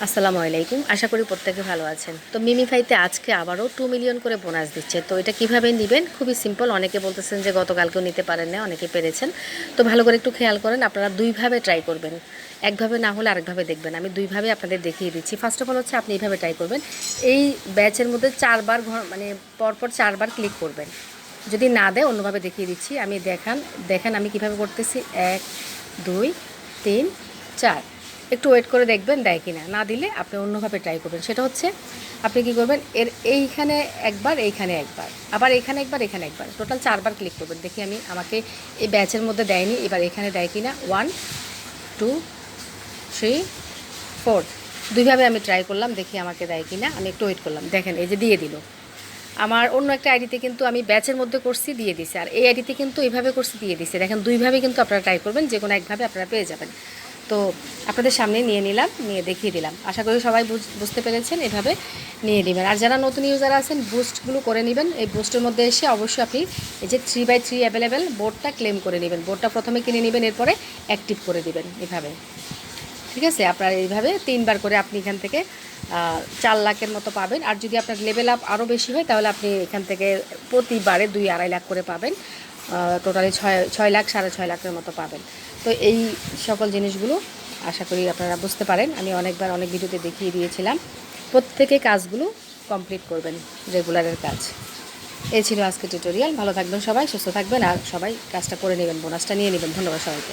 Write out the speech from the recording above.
আসসালামু আলাইকুম। আশা করি প্রত্যেকে ভালো আছেন। তো মিমিফাইতে আজকে আবারও টু মিলিয়ন করে বোনাস দিচ্ছে। তো এটা কীভাবে নেবেন? খুবই সিম্পল অনেকে বলতেছেন যে গতকালকেও নিতে পারেন না অনেকে পেরেছেন। তো ভালো করে একটু খেয়াল করেন, আপনারা দুইভাবে ট্রাই করবেন। একভাবে না হলে আরেকভাবে দেখবেন। আমি দুইভাবে আপনাদের দেখিয়ে দিচ্ছি। ফার্স্ট অফ অল হচ্ছে আপনি এইভাবে ট্রাই করবেন। এই ব্যাচের মধ্যে চারবার ঘ- মানে পরপর চারবার ক্লিক করবেন। যদি না দেয়, অন্যভাবে দেখিয়ে দিচ্ছি। আমি দেখান, দেখেন আমি কীভাবে করতেছি। এক, দুই, তিন, চার। একটু ওয়েট করে দেখবেন, দেয় কিনা। না দিলে আপনি অন্যভাবে ট্রাই করবেন। সেটা হচ্ছে, আপনি কি করবেন, এর এইখানে একবার এইখানে একবার। আবার এখানে একবার এখানে একবার। টোটাল চারবার ক্লিক করবেন। দেখি আমি আমাকে এই ব্যাচের মধ্যে দেয়নি, এবার এখানে দেয় কিনা। ওয়ান টু থ্রি ফোর দুইভাবে আমি ট্রাই করলাম, দেখি আমাকে দেয় কিনা। আমি একটু ওয়েট করলাম। দেখেন, এই যে দিয়ে দিল। আমার অন্য একটা আইডিতে কিন্তু আমি ব্যাচের মধ্যে করছি, দিয়ে দিছে। আর এই আইডিতে কিন্তু এইভাবে করছি, দিয়ে দিছে। দেখেন, দুইভাবে কিন্তু আপনারা ট্রাই করবেন যে কোনো একভাবে আপনারা পেয়ে যাবেন। তো আপনাদের সামনে নিয়ে নিলাম, নিয়ে দেখিয়ে দিলাম। আশা করি সবাই বুঝ- বুঝতে পেরেছেন, এভাবে নিয়ে নেবেন। আর যারা নতুন ইউজার আছেন বুস্টগুলো করে নেবেন। এই বুস্টের মধ্যে এসে অবশ্যই আপনি এই যে থ্রি বাই থ্রি অ্যাভেলেবেল বোর্ডটা ক্লেম করে নেবেন। বোর্ডটা প্রথমে কিনে নেবেন, এরপরে অ্যাক্টিভ করে দিবেন এভাবে। ঠিক আছে? আপনার এইভাবে তিনবার করে আপনি এখান থেকে চার লাখের মতো পাবেন। আর যদি আপনার লেভেল আপ আরও বেশি হয়, তাহলে আপনি এখান থেকে প্রতিবারে দুই আড়াই লাখ করে পাবেন। টোটালি ছয় ছয় লাখ, সাড়ে ছয় লাখের মতো পাবেন। তো এই সকল জিনিসগুলো আশা করি আপনারা বুঝতে পারেন। আমি অনেকবার অনেক ভিডিওতে দেখিয়ে দিয়েছিলাম। প্রত্যেকে কাজগুলো কমপ্লিট করবেন রেগুলারের কাজ। এ ছিল আজকে টিউটোরিয়াল ভালো থাকবেন সবাই, সুস্থ থাকবেন আর সবাই কাজটা করে নেবেন বোনাসটা নিয়ে নেবেন। ধন্যবাদ সবাইকে।